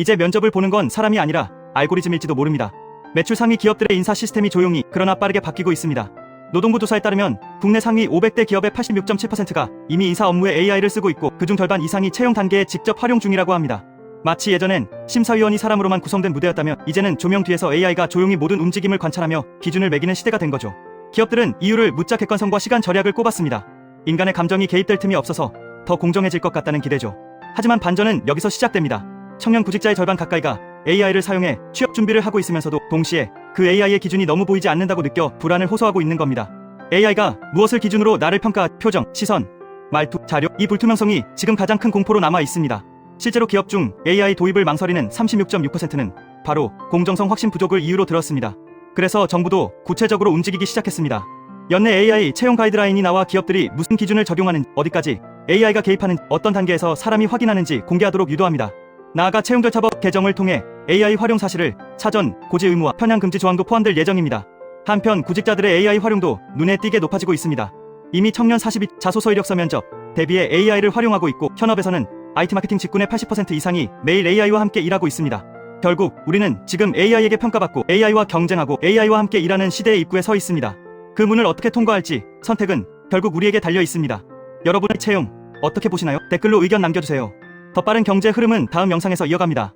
이제 면접을 보는 건 사람이 아니라 알고리즘일지도 모릅니다. 매출 상위 기업들의 인사 시스템이 조용히 그러나 빠르게 바뀌고 있습니다. 노동부 조사에 따르면 국내 상위 500대 기업의 86.7%가 이미 인사 업무에 AI를 쓰고 있고 그중 절반 이상이 채용 단계에 직접 활용 중이라고 합니다. 마치 예전엔 심사위원이 사람으로만 구성된 무대였다면 이제는 조명 뒤에서 AI가 조용히 모든 움직임을 관찰하며 기준을 매기는 시대가 된 거죠. 기업들은 이유를 묻자 객관성과 시간 절약을 꼽았습니다. 인간의 감정이 개입될 틈이 없어서 더 공정해질 것 같다는 기대죠. 하지만 반전은 여기서 시작됩니다. 청년 구직자의 절반 가까이가 AI를 사용해 취업 준비를 하고 있으면서도 동시에 그 AI의 기준이 너무 보이지 않는다고 느껴 불안을 호소하고 있는 겁니다. AI가 무엇을 기준으로 나를 평가, 표정, 시선, 말투, 자료, 이 불투명성이 지금 가장 큰 공포로 남아 있습니다. 실제로 기업 중 AI 도입을 망설이는 36.6%는 바로 공정성 확신 부족을 이유로 들었습니다. 그래서 정부도 구체적으로 움직이기 시작했습니다. 연내 AI 채용 가이드라인이 나와 기업들이 무슨 기준을 적용하는 어디까지 AI가 개입하는 어떤 단계에서 사람이 확인하는지 공개하도록 유도합니다. 나아가 채용 절차법 개정을 통해 AI 활용 사실을 사전, 고지 의무화, 편향 금지 조항도 포함될 예정입니다. 한편 구직자들의 AI 활용도 눈에 띄게 높아지고 있습니다. 이미 청년 42 자소서 이력서 면접 대비해 AI를 활용하고 있고 현업에서는 IT 마케팅 직군의 80% 이상이 매일 AI와 함께 일하고 있습니다. 결국 우리는 지금 AI에게 평가받고 AI와 경쟁하고 AI와 함께 일하는 시대의 입구에 서 있습니다. 그 문을 어떻게 통과할지 선택은 결국 우리에게 달려 있습니다. 여러분의 채용 어떻게 보시나요? 댓글로 의견 남겨주세요. 더 빠른 경제 흐름은 다음 영상에서 이어갑니다.